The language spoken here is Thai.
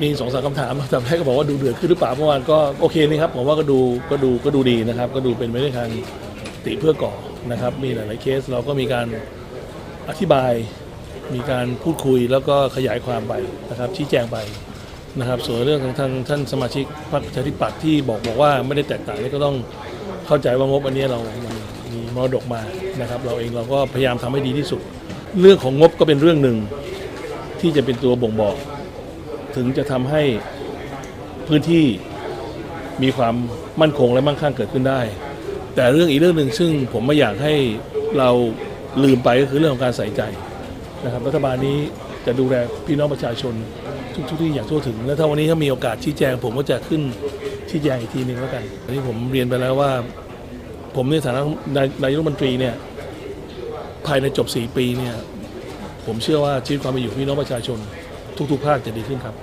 มีสองสามคำถามแต่แรกก็บอกว่าดูเดือดขึ้นหรือเปล่าเมื่อวานก็โอเคนี่ครับผมว่าก็ดูก็ดูก็ดูดีนะครับ ก็ดูเป็นไปในทางติเพื่อก่อนะครับ มีหลายๆเคสเราก็มีการอธิบายมีการพูดคุยแล้วก็ขยายความไปนะครับ ชี้แจงไปนะครับ ส่วนเรื่องของทางท่านสมาชิกพรรคประชาธิปัตย์ที่บอกบอกว่าไม่ได้แตกต่างนี่ก็ต้องเข้าใจว่างบอันนี้เรามันมีมรดกมานะครับ เราเองเราก็พยายามทำให้ดีที่สุด เรื่องของงบก็เป็นเรื่องหนึ่งที่จะเป็นตัวบ่งบอก ถึงจะทำให้พื้นที่มีความมั่นคงและมั่งคั่งเกิดขึ้นได้ แต่เรื่องอีกเรื่องหนึ่งซึ่งผมไม่อยากให้เราลืมไปก็คือเรื่องของการใส่ใจนะครับ รัฐบาลนี้จะดูแลพี่น้องประชาชนทุกๆที่อย่างทั่วถึง และถ้าวันนี้ถ้ามีโอกาสชี้แจง ผมก็จะขึ้นชี้แจงอีกทีหนึ่งแล้วกันอันนี้ผมเรียนไปแล้วว่า ผมในฐานะนายกรัฐมนตรีเนี่ยภายในจบ 4 ปีเนี่ยผมเชื่อว่าชีวิตความเป็นอยู่พี่น้องประชาชน ทุกๆภาคจะดีขึ้นครับ